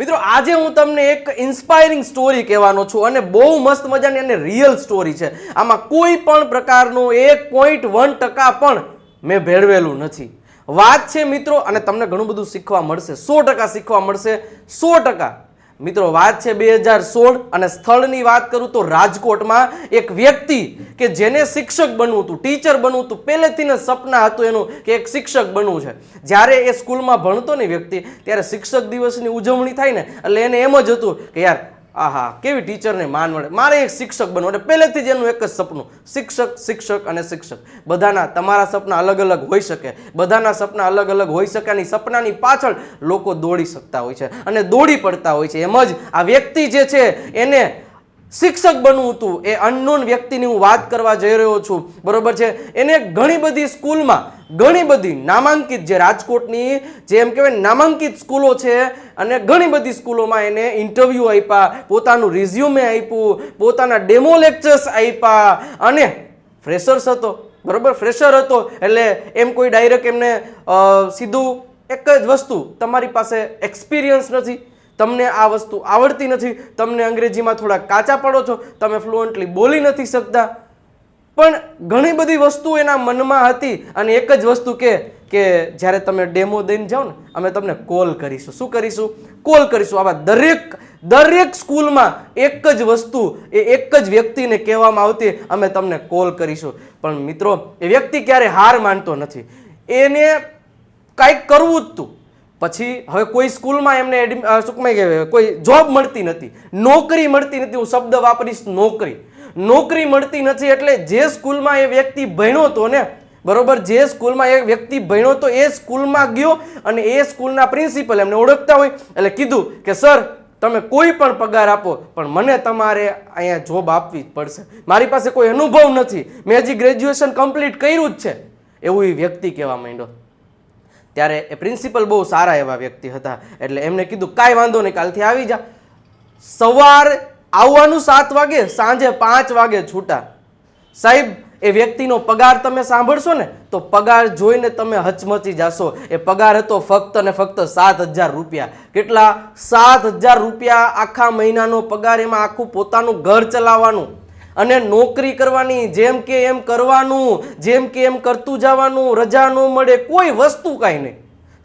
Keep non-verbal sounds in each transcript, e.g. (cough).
મિત્રો, આજે હું તમને એક ઇન્સ્પાયરિંગ સ્ટોરી કહેવાનો છું અને બહુ મસ્ત મજાની અને રિયલ સ્ટોરી છે. આમાં કોઈ પણ પ્રકારનું એક પોઈન્ટ વન ટકા પણ મેં ભેળવેલું નથી. વાત છે મિત્રો, અને તમને ઘણું બધું શીખવા મળશે. સો ટકા શીખવા મળશે. સો ટકા. મિત્રો, વાત છે બે હજાર સોળ અને સ્થળની વાત કરું તો રાજકોટમાં એક વ્યક્તિ કે જેને શિક્ષક બનવું હતું, ટીચર બનવું હતું, પહેલેથી ને સપના હતું એનું કે એક શિક્ષક બનવું છે. જ્યારે એ સ્કૂલમાં ભણતો ને વ્યક્તિ, ત્યારે શિક્ષક દિવસની ઉજવણી થાય ને, એટલે એને એમ જ હતું કે યાર આહા, કેવી ટીચરને માન મળે? મારે એક શિક્ષક બનવું એટલે પહેલેથી જ એનું એક જ સપનું. શિક્ષક શિક્ષક અને શિક્ષક. બધાના, તમારા સપના અલગ અલગ હોઈ શકે. બધાના સપના અલગ અલગ હોઈ શકે અને સપનાની પાછળ લોકો દોડી શકતા હોય છે. અને દોડી પડતા હોય છે. એમ જ આ વ્યક્તિ જે છે, એને શિક્ષક બનવું હતું. એ અનનોન વ્યક્તિની હું વાત કરવા જઈ રહ્યો છું. બરોબર છે? એને ઘણી બધી સ્કૂલમાં ઘણી બધી નામાંકિત જે રાજકોટની જે એમ કહેવાય નામાંકિત સ્કૂલો છે અને ઘણી બધી સ્કૂલોમાં એને ઇન્ટરવ્યૂ આપ્યા પોતાનું રિઝ્યુમે આપ્યું પોતાના ડેમો લેક્ચર્સ આપ્યા અને ફ્રેશર્સ હતો. બરોબર? ફ્રેશર હતો. એટલે એમ કોઈ ડાયરેક્ટ એમને સીધું એક જ વસ્તુ, તમારી પાસે એક્સપિરિયન્સ નથી. તમને આ વસ્તુ આવડતી નથી, તમને અંગ્રેજીમાં થોડા કાચા પડો છો, તમે ફ્લુઅન્ટલી બોલી નથી શકતા. પણ ઘણી બધી વસ્તુ એના મનમાં હતી અને એક જ વસ્તુ કે કે જ્યારે તમે ડેમો દઈને જાઓ ને, અમે તમને કોલ કરીશું. શું કરીશું? કોલ કરીશું. આવા દરેક દરેક સ્કૂલમાં એક જ વસ્તુ, એ એક જ વ્યક્તિને કહેવામાં આવતી, અમે તમને કોલ કરીશું. પણ મિત્રો, એ વ્યક્તિ ક્યારે હાર માનતો નથી. એને કાંઈક કરવું જ તું. પછી હવે કોઈ સ્કૂલમાં એમને એડમિ- શું કહેવાય કોઈ જોબ મળતી નથી. નોકરી મળતી નથી. હું શબ્દ વાપરીશ નોકરી. નોકરી મળતી નથી એટલે જે સ્કૂલમાં એ વ્યક્તિ ભણ્યો હતો ને, બરોબર, જે સ્કૂલમાં એ વ્યક્તિ ભણ્યો હતો, એ સ્કૂલમાં ગયો અને એ સ્કૂલના પ્રિન્સિપલ એમને ઓળખતા હોય. એટલે કીધું કે, સર, તમે કોઈ પણ પગાર આપો, પણ મને તમારે અહીંયા જોબ આપવી જ પડશે. મારી પાસે કોઈ અનુભવ નથી. મેં હજી ગ્રેજ્યુએશન કમ્પ્લીટ કર્યું જ છે. એવું એ વ્યક્તિ કહેવા માંડ્યો. ત્યારે એ પ્રિન્સિપલ બહુ સારા એવા વ્યક્તિ હતા. એટલે એમને કીધું, કાંઈ વાંધો નહીં, કાલથી આવી જા. સવાર આવવાનું સાત વાગે, સાંજે પાંચ વાગે છૂટા. સાહેબ, એ વ્યક્તિનો પગાર તમે સાંભળશો ને, તો પગાર જોઈને તમે હચમચી જાશો. એ પગાર હતો ફક્ત ને ફક્ત સાત હજાર રૂપિયા. કેટલા? સાત હજાર રૂપિયા આખા મહિનાનો પગાર, એમાં આખું પોતાનું ઘર ચલાવવાનું. અને નોકરી કરવાની, જેમ કે એમ કરવાનું, જેમ કે એમ કરતું જવાનું, રજા ન મળે, કોઈ વસ્તુ કાંઈ નહીં.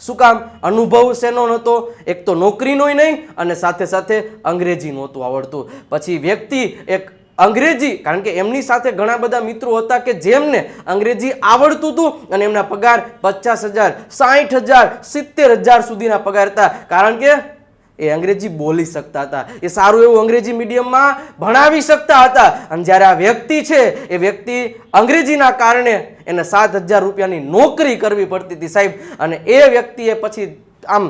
શું કામ? અનુભવ શેનો નહોતો? એક તો નોકરીનોય નહીં અને સાથે સાથે અંગ્રેજી નહોતું આવડતું. પછી વ્યક્તિ એક અંગ્રેજી, કારણ કે એમની સાથે ઘણા બધા મિત્રો હતા કે જેમને અંગ્રેજી આવડતું હતું અને એમના પગાર પચાસ હજાર સાઠ હજાર, સિત્તેર હજાર સુધીના પગાર હતા. કારણ કે એ અંગ્રેજી બોલી શકતા હતા. એ સારું એવું અંગ્રેજી મીડિયમમાં ભણાવી શકતા હતા. અને જ્યારે આ વ્યક્તિ છે, એ વ્યક્તિ અંગ્રેજીના કારણે એને સાત હજાર રૂપિયાની નોકરી કરવી પડતી હતી સાહેબ. અને એ વ્યક્તિએ પછી આમ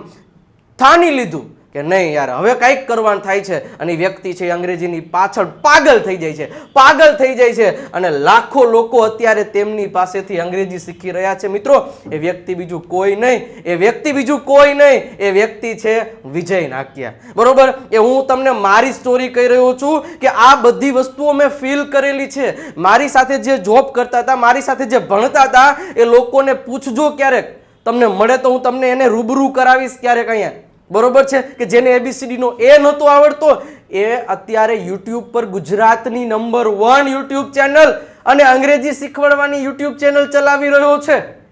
થાની લીધું. કે નહીં યાર, હવે કંઈક કરવાનું થાય છે. અને વ્યક્તિ છે અંગ્રેજીની પાછળ પાગલ થઈ જાય છે. પાગલ થઈ જાય છે. અને લાખો લોકો અત્યારે તેમની પાસેથી અંગ્રેજી શીખી રહ્યા છે. મિત્રો, એ વ્યક્તિ બીજું કોઈ નહીં. એ વ્યક્તિ બીજું કોઈ નહીં. એ વ્યક્તિ છે વિજય નાક્યા. બરોબર? એ હું તમને મારી સ્ટોરી કહી રહ્યો છું કે આ બધી વસ્તુઓ મેં ફીલ કરેલી છે. મારી સાથે જે જોબ કરતા હતા, મારી સાથે જે ભણતા હતા, એ લોકોને પૂછજો ક્યારેક. તમને મળે તો હું તમને એને રૂબરૂ કરાવીશ ક્યારેક અહીંયા. બરોબર છે? કે જેને એબીસીડીનો એ નહોતો આવડતો, એ અત્યારે યુટ્યુબ પર ગુજરાતની નંબર વન યુટ્યુબ ચેનલ અને અંગ્રેજી શીખવાડવાની યુટ્યુબ ચેનલ ચલાવી રહ્યો છે.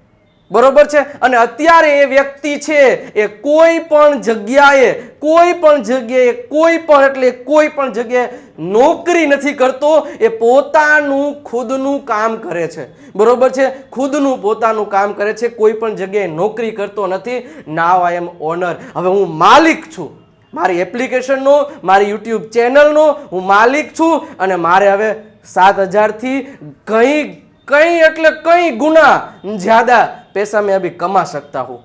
બરોબર છે? અને અત્યારે એ વ્યક્તિ છે, એ કોઈ પણ જગ્યાએ, કોઈ પણ જગ્યાએ, કોઈ પણ એટલે કોઈ પણ જગ્યાએ નોકરી નથી કરતો, એ પોતાનું ખુદનું કામ કરે છે. બરોબર છે? ખુદનું પોતાનું કામ કરે છે, કોઈ પણ જગ્યાએ નોકરી કરતો નથી. નાવ આઈ એમ ઓનર હવે હું માલિક છું. મારી એપ્લિકેશનનો મારી યુટ્યુબ ચેનલનો હું માલિક છું, અને મારે હવે સાત હજારથી કંઈ કંઈ એટલે કંઈ ગુના, જ્યાદા પૈસા મેં અભી કમા શકતા હું.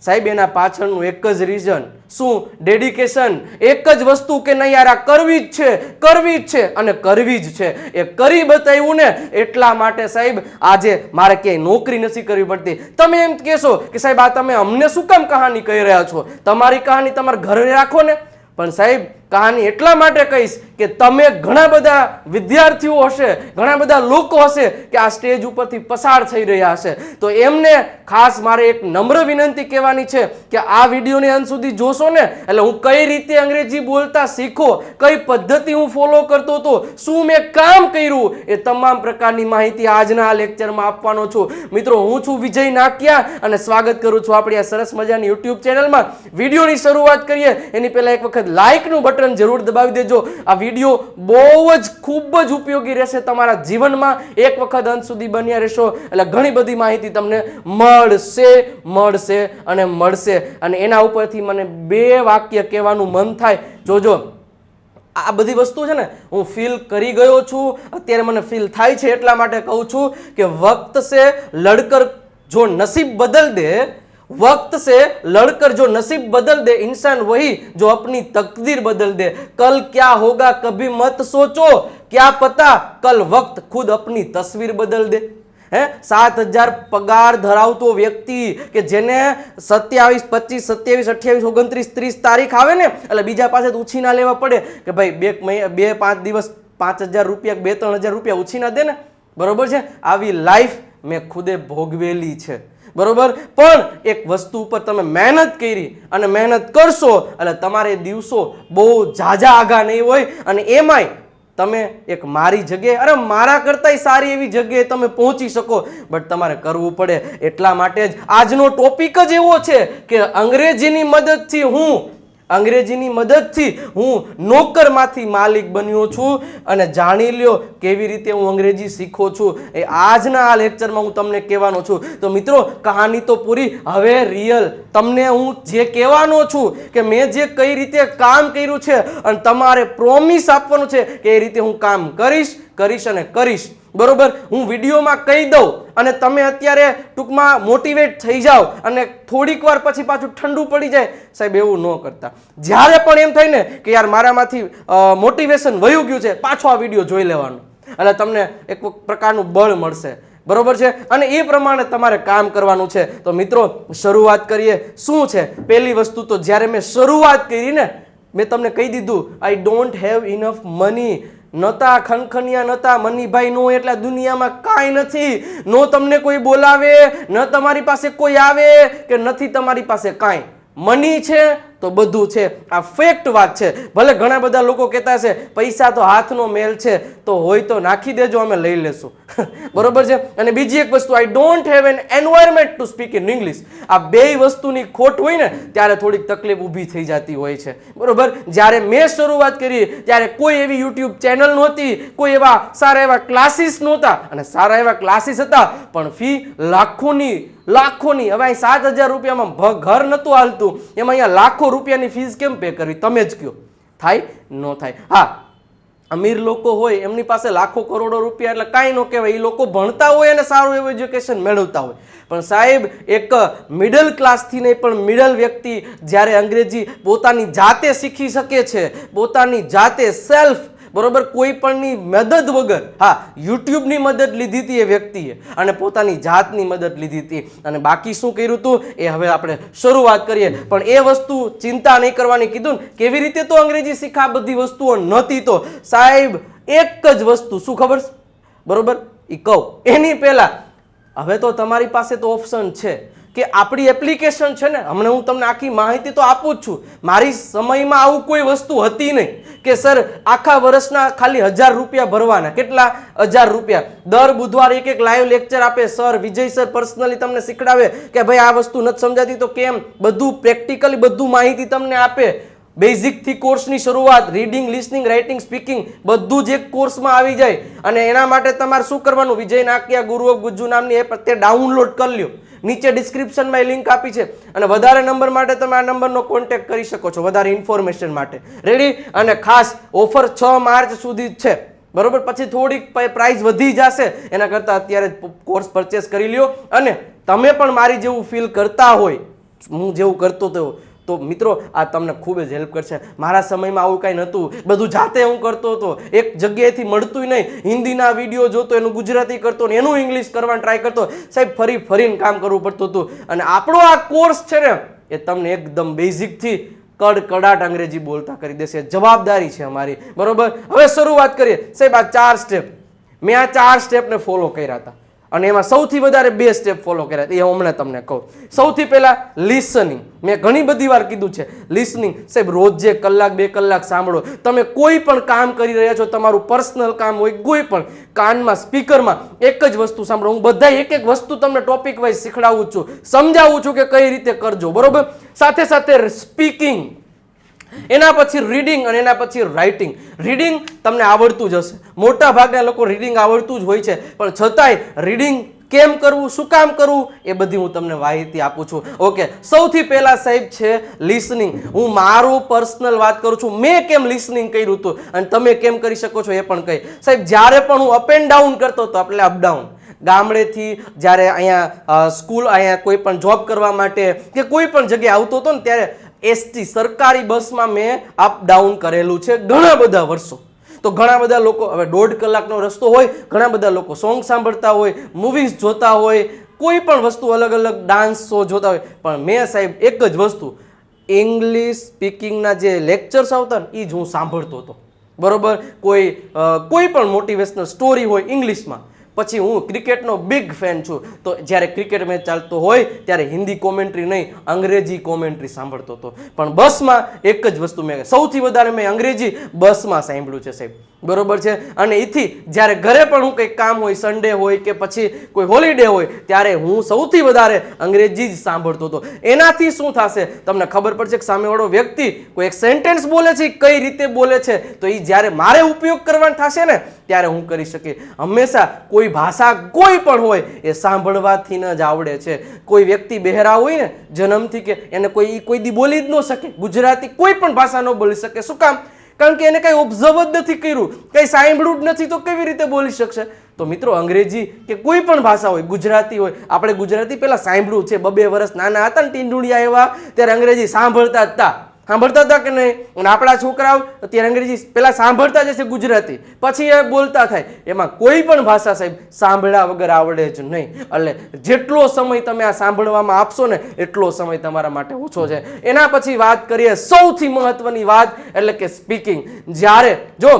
સાહેબ, એના પાછળનું એક જ રીઝન શું? ડેડિકેશન એક જ વસ્તુ કે નહીં યાર આ કરવી જ છે, કરવી જ છે અને કરવી જ છે. એ કરી બતાવ્યું ને એટલા માટે સાહેબ, આજે મારે ક્યાંય નોકરી નથી કરવી પડતી. તમે એમ કહેશો કે સાહેબ, આ તમે અમને શું કામ કહાની કહી રહ્યા છો? તમારી કહાની તમારા ઘરે રાખો ને. પણ સાહેબ કહાની એટલા માટે કહીશ કે તમે ઘણા બધા વિદ્યાર્થીઓ હશે, ઘણા બધા લોકો હશે કે આ સ્ટેજ ઉપરથી પસાર થઈ રહ્યા હશે. તો એમને ખાસ મારે એક નમ્ર વિનંતી કહેવાની છે કે આ વિડીયોને અંત સુધી જોશો ને, એટલે હું કઈ રીતે અંગ્રેજી બોલતા શીખો, કઈ પદ્ધતિ હું ફોલો કરતો હતો, શું મેં કામ કર્યું, એ તમામ પ્રકારની માહિતી આજના આ લેક્ચરમાં આપવાનો છું. મિત્રો, હું છું વિજય નાકિયા અને સ્વાગત કરું છું આપણી આ સરસ મજાની યુટ્યુબ ચેનલમાં. વિડીયોની શરૂઆત કરીએ, એની પહેલા એક વખત લાઇકનું બટન જરૂર દબાવી દેજો. આ વીડિયો બહુ જ ખૂબ જ ઉપયોગી રહેશે તમારા જીવનમાં. એક વખત અંત સુધી બન્યા રહેશો. એટલે ઘણી બધી માહિતી તમને મળશે મળશે અને મળશે. અને એના ઉપરથી મને બે વાક્ય કહેવાનું મન થાય. જોજો. આ બધી વસ્તુ છે ને, હું ફીલ કરી ગયો છું. અત્યારે મને ફીલ થાય છે એટલા માટે કહું છું કે વક્ત સે લડકર જો નસીબ બદલ દે वक्त से लड़कर जो नसीब बदल दे इंसान वही जो अपनी तकदीर बदल दे कल क्या होगा कभी मत सोचो क्या पता कल वक्त खुद अपनी तस्वीर बदल दे હે સાત હજાર પગાર ધરાવતો વ્યક્તિ કે જેને સત્યાવીસ પચીસ સત્યાવીસ અઠ્યાવીસ ઓગણત્રીસ ત્રીસ તારીખ આવે ને એટલે બીજા પાસે ઉછીના લેવા પડે કે ભાઈ બે મહિના બે પાંચ દિવસ પાંચ હજાર રૂપિયા બે ત્રણ હજાર રૂપિયા ઉછીના દે ને બરોબર છે આવી લાઈફ મેં ખુદે ભોગવેલી છે બરોબર? પણ એક વસ્તુ ઉપર તમે મહેનત કરી અને મહેનત કરશો, એટલે તમારે દિવસો બહુ ઝાઝા આગા નહીં હોય. અને એમાંય તમે એક મારી જગ્યાએ, અરે મારા કરતાંય સારી એવી જગ્યાએ તમે પહોંચી શકો. બટ તમારે કરવું પડે એટલા માટે જ આજનો ટોપિક જ એવો છે કે અંગ્રેજીની મદદથી હું અંગ્રેજીની મદદથી હું નોકરમાંથી માલિક બન્યો છું અને જાણી લ્યો કેવી રીતે હું અંગ્રેજી શીખો છું. એ આજના આ લેક્ચરમાં હું તમને કહેવાનો છું. તો મિત્રો, કહાની તો પૂરી હવે રિયલ તમને હું જે કહેવાનો છું કે મેં જે કઈ રીતે કામ કર્યું છે અને તમારે પ્રોમિસ આપવાનું છે કે એ રીતે હું કામ કરીશ કરીશ અને કરીશ. બરોબર? હું વિડીયોમાં કહી દઉં અને તમે અત્યારે ટૂંકમાં મોટિવેટ થઈ જાઓ અને થોડીક વાર પછી પાછું ઠંડુ પડી જાય. સાહેબ, એવું ન કરતા. જ્યારે પણ એમ થાય ને કે યાર મારામાંથી મોટિવેશન વયું ગયું છે, પાછો આ વીડિયો જોઈ લેવાનો. એટલે તમને એક પ્રકારનું બળ મળશે. બરોબર છે? અને એ પ્રમાણે તમારે કામ કરવાનું છે. તો મિત્રો, શરૂઆત કરીએ. શું છે? પહેલી વસ્તુ તો જ્યારે મેં શરૂઆત કરી ને, મેં તમને કહી દીધું I don't have enough money નતા ખનખનિયા, નતા મનીભાઈ નો એટલે દુનિયામાં કાંઈ નથી. નો તમને કોઈ બોલાવે, ન તમારી પાસે કોઈ આવે, કે નથી તમારી પાસે કાંઈ. મની છે તો બધું છે. આ ફેક્ટ વાત છે. ભલે ઘણા બધા લોકો કહેતા છે પૈસા તો હાથનો મેલ છે, તો હોય તો નાખી દેજો, અમે લઈ લેશું. (laughs) બરોબર છે? અને બીજી એક વસ્તુ I don't have an environment to speak in English આ બે વસ્તુની ખોટ હોય ને, ત્યારે થોડીક તકલીફ ઊભી થઈ જતી હોય છે. બરોબર? જ્યારે મેં શરૂઆત કરી, ત્યારે કોઈ એવી યુટ્યુબ ચેનલ નહોતી, કોઈ એવા સારા એવા ક્લાસીસ નહોતા, અને સારા એવા ક્લાસીસ હતા, પણ ફી લાખોની લાખોની, હવે અહીં સાત હજાર રૂપિયામાં ઘર નહોતું હાલતું. એમાં અહીંયા લાખો રૂપિયાની ફીસ કેમ પે કરવી? તમે જ કહો. થાય? ન થાય. હા, અમીર લોકો હોય, એમની પાસે લાખો કરોડો રૂપિયા એટલે કાંઈ ન કહેવાય. એ લોકો ભણતા હોય અને સારું એવું એજ્યુકેશન મેળવતા હોય. પણ સાહેબ, એક મિડલ ક્લાસથી નહીં, પણ મિડલ વ્યક્તિ જ્યારે અંગ્રેજી પોતાની જાતે શીખી શકે છે, પોતાની જાતે સેલ્ફ બરોબર? કોઈ પણની મદદ વગર, હા, યુટ્યુબની મદદ લીધી હતી એ વ્યક્તિએ અને પોતાની જાતની મદદ લીધી હતી. અને બાકી શું કર્યું હતું એ હવે આપણે શરૂઆત કરીએ. પણ એ વસ્તુ ચિંતા નહીં કરવાની. કીધું ને, કેવી રીતે તો અંગ્રેજી શીખા બધી વસ્તુઓ નહોતી તો? સાહેબ, એક જ વસ્તુ, શું ખબર? બરોબર? એ કહું. એની પહેલાં, હવે તો તમારી પાસે તો ઓપ્શન છે. કે આપણી એપ્લિકેશન છે ને, હમણાં હું તમને આખી માહિતી તો આપું જ છું. મારી સમયમાં આવું કોઈ વસ્તુ હતી નહીં કે સર, આખા વર્ષના ખાલી હજાર રૂપિયા ભરવાના. કેટલા હજાર રૂપિયા? દર બુધવાર એક એક લાઈવ લેક્ચર આપે સર, વિજય સર પર્સનલી તમને શીખડાવે કે ભાઈ આ વસ્તુ નથી સમજાતી, તો કેમ? બધું પ્રેક્ટિકલી બધું માહિતી તમને આપે. બેઝિકથી કોર્સની શરૂઆત રીડિંગ લિસનિંગ રાઇટિંગ સ્પીકિંગ બધું જ એક કોર્સમાં આવી જાય. અને એના માટે તમારે શું કરવાનું? વિજય નાકિયા ગુરુ ઓફ ગુજ્જુ નામની એપ અત્યારે ડાઉનલોડ કરી લ્યો. નીચે ડિસ્ક્રિપ્શનમાં એ લિંક આપી છે. અને વધારે નંબર માટે તમે આ નંબરનો કોન્ટેક્ટ કરી શકો છો, વધારે ઇન્ફોર્મેશન માટે. રેડી અને ખાસ ઓફર છ માર્ચ સુધી છે. બરોબર? પછી થોડીક પ્રાઇસ વધી જશે. એના કરતાં અત્યારે કોર્સ પરચેસ કરી લ્યો. અને તમે પણ મારી જેવું ફીલ કરતા હોય, હું જેવું કરતો હતો તો મિત્રો, આ તમને ખૂબ જ હેલ્પ કરશે. મારા સમયમાં આવું કાંઈ નહોતું. બધું જાતે હું કરતો હતો. એક જગ્યાએથી મળતું નહીં. હિન્દીના વીડિયો જોતો, એનું ગુજરાતી કરતો ને એનું ઇંગ્લિશ કરવાનું ટ્રાય કરતો. સાહેબ, ફરી, ફરીને કામ કરવું પડતું હતું. અને આપણો આ કોર્સ છે ને, એ તમને એકદમ બેઝિકથી કડકડાટ અંગ્રેજી બોલતા કરી દેશે. જવાબદારી છે અમારી. બરોબર? હવે શરૂઆત કરીએ. સાહેબ, આ ચાર સ્ટેપ મેં આ ચાર સ્ટેપને ફોલો કર્યા હતા. અને એમાં સૌથી વધારે બે સ્ટેપ ફોલો કર્યા એ હમણાં તમને કહું. સૌથી પહેલા લિસનિંગ મેં ઘણી બધી વાર કીધું છે લિસનિંગ સાહેબ, રોજ કલાક, બે કલાક સાંભળો. તમે કોઈ પણ કામ કરી રહ્યા છો, તમારું પર્સનલ કામ હોય, કોઈ પણ કાનમાં સ્પીકરમાં એક જ વસ્તુ સાંભળો. હું બધા એક એક વસ્તુ તમને ટોપિક વાઇઝ શીખડાવું છું. સમજાવું છું કે કઈ રીતે કરજો. બરોબર? સાથે સાથે સ્પીકિંગ એના પછી રીડિંગ અને એના પછી રાઇટિંગ રીડિંગ તમને આવડતું જ હશે. મોટા ભાગના લોકો રીડિંગ આવડતું જ હોય છે. પણ છતાંય રીડિંગ કેમ કરવું, શું કામ કરવું, એ બધી હું તમને માહિતી આપું છું. ઓકે, સૌથી પહેલા સાહેબ છે લિસનિંગ હું મારું પર્સનલ વાત કરું છું. મેં કેમ લિસનિંગ કર્યું હતું? અને તમે કેમ કરી શકો છો એ પણ કહી. સાહેબ, જ્યારે પણ હું અપ એન્ડ ડાઉન કરતો હતો એટલે અપડાઉન ગામડેથી જ્યારે અહીંયા સ્કૂલ અહીંયા કોઈ પણ જોબ કરવા માટે કે કોઈ પણ જગ્યાએ આવતો હતો ને ત્યારે એસટી સરકારી બસમાં મેં અપ ડાઉન કરેલું છે ઘણા બધા વર્ષો. તો ઘણા બધા લોકો, હવે દોઢ કલાકનો રસ્તો હોય, ઘણા બધા લોકો સોંગ સાંભળતા હોય મૂવીઝ જોતા હોય, કોઈ પણ વસ્તુ અલગ અલગ ડાન્સ શો જોતા હોય. પણ મેં સાહેબ એક જ વસ્તુ ઇંગ્લિશ સ્પીકિંગના જે લેક્ચર્સ આવતા ને એ જ હું સાંભળતો હતો. બરોબર? કોઈ કોઈ પણ મોટિવેશનલ સ્ટોરી હોય ઇંગ્લિશમાં પછી હું ક્રિકેટનો બિગ ફેન છું. તો જ્યારે ક્રિકેટ મેચ ચાલતો હોય, ત્યારે હિન્દી કોમેન્ટ્રી નહીં, અંગ્રેજી કોમેન્ટ્રી સાંભળતો હતો. પણ બસમાં એક જ વસ્તુ મેં સૌથી વધારે મેં અંગ્રેજી બસમાં સાંભળ્યું છે સાહેબ. બરોબર છે? અને એથી જ્યારે ઘરે પણ હું કંઈક કામ હોય સન્ડે હોય કે પછી કોઈ હોલિડે હોય, ત્યારે હું સૌથી વધારે અંગ્રેજી જ સાંભળતો હતો. એનાથી શું થશે? તમને ખબર પડશે કે સામેવાળો વ્યક્તિ કોઈ એક સેન્ટેન્સ બોલે છે કઈ રીતે બોલે છે? તો એ જ્યારે મારે ઉપયોગ કરવાનો થશે ને, ત્યારે હું કરી શકી હંમેશા કોઈ ભાષા કોઈ પણ હોય એ સાંભળવાથી ન જ આવડે છે. કોઈ વ્યક્તિ બહેરા હોય ને જન્મથી કે એને કોઈ કોઈ દી બોલી જ ન શકે, ગુજરાતી કોઈ પણ ભાષા ન બોલી શકે. શું કામ? કારણ કે એને કંઈ ઓબ્ઝર્વ જ નથી કર્યું, કંઈ સાંભળ્યું જ નથી તો કેવી રીતે બોલી શકશે? તો મિત્રો અંગ્રેજી કે કોઈ પણ ભાષા હોય, ગુજરાતી હોય, આપણે ગુજરાતી પહેલાં સાંભળ્યું છે. બબે વર્ષ નાના હતા ને ટીંડુડિયા એવા, ત્યારે અંગ્રેજી સાંભળતા હતા સાંભળતા હતા કે નહીં? અને આપણા છોકરાઓ અત્યારે અંગ્રેજી પહેલાં સાંભળતા જ હશે ગુજરાતી. પછી એ બોલતા થાય. એમાં કોઈ પણ ભાષા સાહેબ સાંભળ્યા વગર આવડે જ નહીં. એટલે જેટલો સમય તમે આ સાંભળવામાં આપશો ને, એટલો સમય તમારા માટે ઓછો છે. એના પછી વાત કરીએ સૌથી મહત્વની વાત, એટલે કે સ્પીકિંગ જ્યારે જો,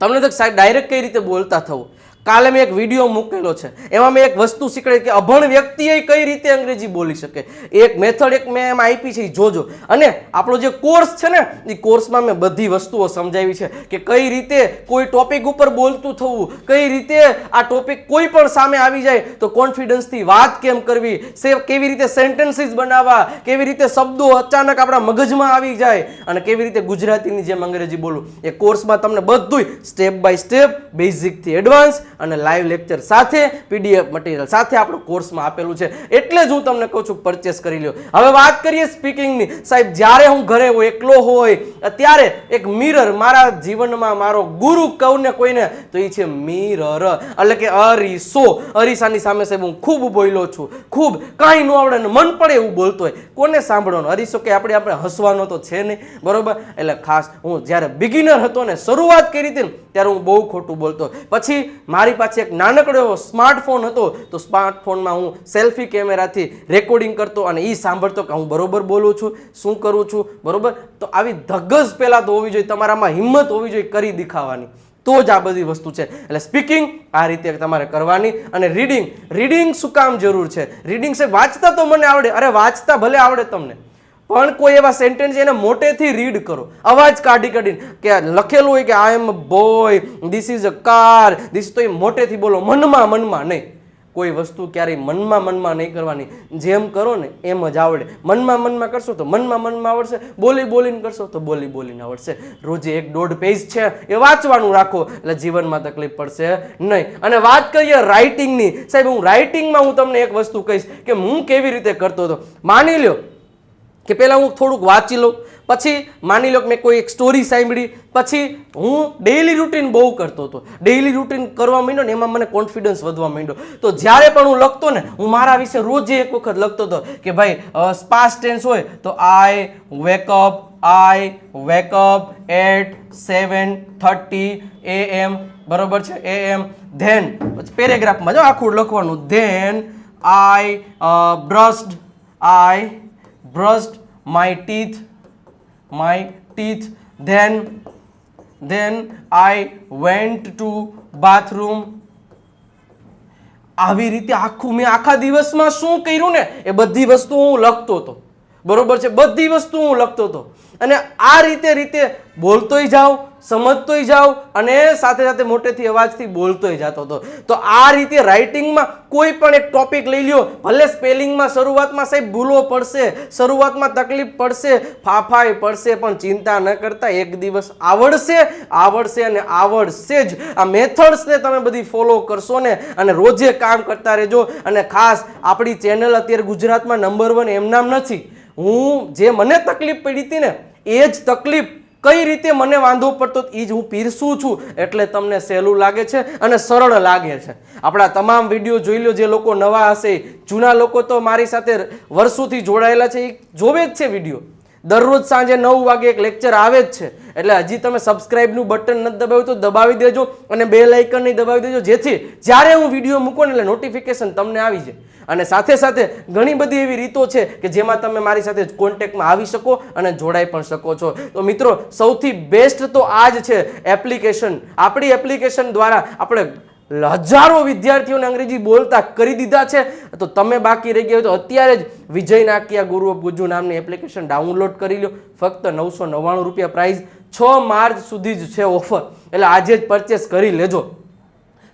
તમને તો સાહેબ ડાયરેક્ટ કઈ રીતે બોલતા થવું? કાલે મેં એક વીડિયો મૂકેલો છે. એમાં મેં એક વસ્તુ શીખવાડી કે અભણ વ્યક્તિએ કઈ રીતે અંગ્રેજી બોલી શકે. એક મેથડ એક મેં એમાં આપી છે એ જોજો. અને આપણો જે કોર્સ છે ને એ કોર્સમાં મેં બધી વસ્તુઓ સમજાવી છે કે કઈ રીતે કોઈ ટોપિક ઉપર બોલતું થવું, કઈ રીતે આ ટોપિક કોઈ પણ સામે આવી જાય, તો કોન્ફિડન્સથી વાત કેમ કરવી, સે કેવી રીતે સેન્ટેન્સીસ બનાવવા, કેવી રીતે શબ્દો અચાનક આપણા મગજમાં આવી જાય, અને કેવી રીતે ગુજરાતીની જેમ અંગ્રેજી બોલવું. એ કોર્સમાં તમને બધુંય સ્ટેપ બાય સ્ટેપ બેઝિકથી એડવાન્સ અને લાઈવ લેક્ચર સાથે પીડીએફ મટીરિયલ સાથે આપણો કોર્સમાં આપેલું છે. એટલે જ હું તમને કહું છું પરચેસ કરી લ્યો. હવે વાત કરીએ સ્પીકિંગની સાહેબ, જ્યારે હું ઘરે હોય એકલો હોય ત્યારે એક મિરર મારા જીવનમાં મારો ગુરુ કહું ને કોઈને, તો એ છે મિરર એટલે કે અરીસો. અરીસાની સામે સાહેબ, હું ખૂબ બોલ્યો છું. ખૂબ. કાંઈ ન આવડે ને મન પડે એવું બોલતો હોય. કોને સાંભળવાનું? અરીસો કે આપણે આપણે હસવાનો તો છે નહીં. બરોબર? એટલે ખાસ હું જ્યારે બિગિનર હતો ને, શરૂઆત કરી હતી ને, ત્યારે હું બહુ ખોટું બોલતો. પછી મારી પાસે એક નાનકડો એવો સ્માર્ટફોન હતો, તો સ્માર્ટફોનમાં હું સેલ્ફી કેમેરાથી રેકોર્ડિંગ કરતો અને એ સાંભળતો કે હું બરોબર બોલું છું, શું કરું છું, બરોબર? તો આવી ધગજ પહેલાં તો હોવી જોઈએ, તમારામાં હિંમત હોવી જોઈએ કરી દેખાવાની. તો જ આ બધી વસ્તુ છે. એટલે સ્પીકિંગ આ રીતે તમારે કરવાની અને રીડિંગ રીડિંગ શું કામ જરૂર છે? રીડિંગ છે વાંચતા તો મને આવડે. અરે વાંચતા ભલે આવડે તમને. પણ કોઈ એવા સેન્ટેન્સ એને મોટેથી રીડ કરો. અવાજ કાઢી કાઢીને કે લખેલું હોય કે I am boy this is a car this તો એ મોટેથી બોલો, મનમાં મનમાં નહીં. કોઈ વસ્તુ ક્યારેય મનમાં મનમાં નહીં કરવાની. જેમ કરો ને એમ જ આવડે. મનમાં મનમાં કરશો તો મનમાં મનમાં આવડશે. બોલી બોલીને કરશો તો બોલી બોલીને આવડશે. રોજે એક દોઢ પેજ છે. એ વાંચવાનું રાખો. એટલે જીવનમાં તકલીફ પડશે નહીં. અને વાત કરીએ રાઇટિંગની સાહેબ, હું રાઇટિંગમાં હું તમને એક વસ્તુ કહીશ કે હું કેવી રીતે કરતો હતો. માની લ્યો કે પહેલાં હું થોડુંક વાંચી લઉં, પછી માની લો કે મેં કોઈ એક સ્ટોરી સાંભળી, પછી હું ડેઇલી રૂટીન બહુ કરતો હતો. ડેઈલી રૂટીન કરવા માંડ્યો ને એમાં મને કોન્ફિડન્સ વધવા માંડ્યો. તો જ્યારે પણ હું લખતો ને, હું મારા વિશે રોજે એક વખત લખતો હતો કે ભાઈ પાસ્ટ ટેન્સ હોય તો I wake up I wake up at seven thirty A M બરોબર છે? એ એમ ધેન પછી પેરેગ્રાફમાં જો આખું લખવાનું then I brushed I brushed my teeth my teeth then then i went to bathroom આવી રીતે આખું મેં આખા દિવસમાં શું કર્યું ને? એ બધી વસ્તુ હું લખતો હતો. બરોબર છે? બધી વસ્તુ હું લખતો હતો. અને આ રીતે રીતે બોલતોય જાઉં, સમજતોય જાઉં અને સાથે સાથે મોટેથી અવાજથી બોલતોય જતો હતો. તો આ રીતે રાઇટિંગમાં કોઈ પણ એક ટોપિક લઈ લ્યો, ભલે સ્પેલિંગમાં શરૂઆતમાં સાહેબ ભૂલો પડશે, શરૂઆતમાં તકલીફ પડશે ફાફાય પડશે, પણ ચિંતા ન કરતા એક દિવસ આવડશે આવડશે અને આવડશે જ. આ મેથડ્સને તમે બધી ફોલો કરશો ને અને રોજે કામ કરતા રહેજો. અને ખાસ આપણી ચેનલ અત્યારે ગુજરાતમાં નંબર વન એમનામ નથી. હું જે મને તકલીફ પડી હતી ને, એ જ તકલીફ કઈ રીતે મને વાંધો પડતો એ જ હું પીરસું છું. એટલે તમને સહેલું લાગે છે અને સરળ લાગે છે. આપણા તમામ વીડિયો જોઈ લો, જે લોકો નવા હશે, જૂના લોકો તો મારી સાથે વર્ષોથી જોડાયેલા છે એ જોવે જ છે વીડિયો. દરરોજ સાંજે નવ વાગે એક લેક્ચર આવે જ છે. એટલે હજી તમે સબસ્ક્રાઇબનું બટન નથી દબાવ્યું તો દબાવી દેજો અને બે લાઇકન નહીં દબાવી દેજો. જેથી જ્યારે હું વીડિયો મૂકું ને એટલે નોટિફિકેશન તમને આવી જાય. અને સાથે સાથે ઘણી બધી એવી રીતો છે કે જેમાં તમે મારી સાથે કોન્ટેક્ટમાં આવી શકો અને જોડાઈ પણ શકો છો. તો મિત્રો, સૌથી બેસ્ટ તો આ જ છે એપ્લિકેશન આપણી એપ્લિકેશન દ્વારા આપણે હજારો વિદ્યાર્થીઓને અંગ્રેજી બોલતા કરી દીધા છે. તો તમે બાકી રહી ગયા હોય તો અત્યારે જ વિજય નાકિયા ગુરુ ઓફ ગુજુ નામની એપ્લિકેશન ડાઉનલોડ કરી લો ફક્ત નવસો નવ્વાણું રૂપિયા પ્રાઇસ છ માર્ચ સુધી જ છે ઓફર એટલે આજે જ પરચેસ કરી લેજો.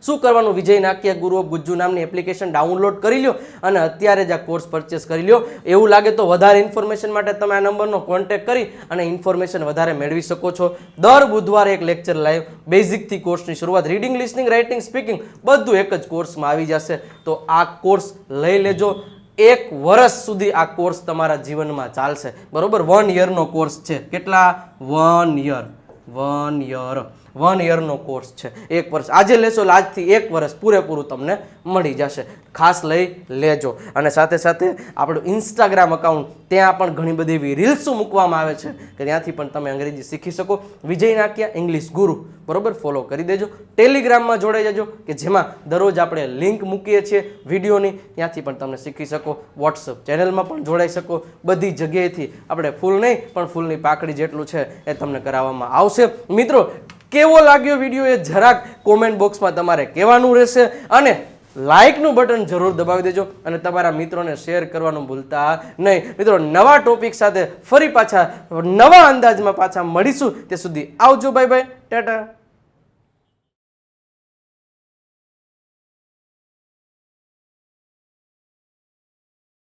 શું કરવાનું? વિજય નાખીએ ગુરુ ગુજ્જુ નામની એપ્લિકેશન ડાઉનલોડ કરી લો અને અત્યારે જ આ કોર્સ પરચેસ કરી લો એવું લાગે તો વધારે ઇન્ફોર્મેશન માટે તમે આ નંબરનો કોન્ટેક્ટ કરી અને ઇન્ફોર્મેશન વધારે મેળવી શકો છો. દર બુધવારે એક લેક્ચર લાઈવ બેઝિકથી કોર્સની શરૂઆત રીડિંગ લિસનિંગ રાઇટિંગ સ્પીકિંગ બધું એક જ કોર્સમાં આવી જશે. તો આ કોર્સ લઈ લેજો. એક વર્ષ સુધી આ કોર્સ તમારા જીવનમાં ચાલશે. બરોબર? વન યરનો કોર્સ છે. કેટલા? One year one year one યરનો course છે. એક વર્ષ. આજે લેશો આજથી એક વર્ષ પૂરેપૂરું તમને મળી જશે. ખાસ લઈ લેજો. અને સાથે સાથે આપણું ઇન્સ્ટાગ્રામ અકાઉન્ટ ત્યાં પણ ઘણી બધી એવી રીલ્સો મૂકવામાં આવે છે કે ત્યાંથી પણ તમે અંગ્રેજી શીખી શકો. વિજય નાક્યા ઇંગ્લિશ ગુરુ. બરોબર? ફોલો કરી દેજો. ટેલિગ્રામમાં જોડાઈ જજો કે જેમાં દરરોજ આપણે લિંક મૂકીએ છીએ વિડીયોની. ત્યાંથી પણ તમે શીખી શકો. વોટ્સઅપ ચેનલમાં પણ જોડાઈ શકો. બધી જગ્યાએથી આપણે ફૂલ નહીં, પણ ફૂલની પાકડી જેટલું છે એ તમને કરાવવામાં આવશે. મિત્રો કેવો લાગ્યો વીડિયો એ જરાક કોમેન્ટ બોક્સમાં તમારે કહેવાનું રહેશે અને લાઇકનું બટન જરૂર દબાવી દેજો અને તમારા મિત્રોને શેર કરવાનું ભૂલતા નહીં. મિત્રો, નવા ટોપિક સાથે ફરી પાછા, નવા અંદાજમાં પાછા મળીશું. તે સુધી આવજો બાય બાય ટાટા.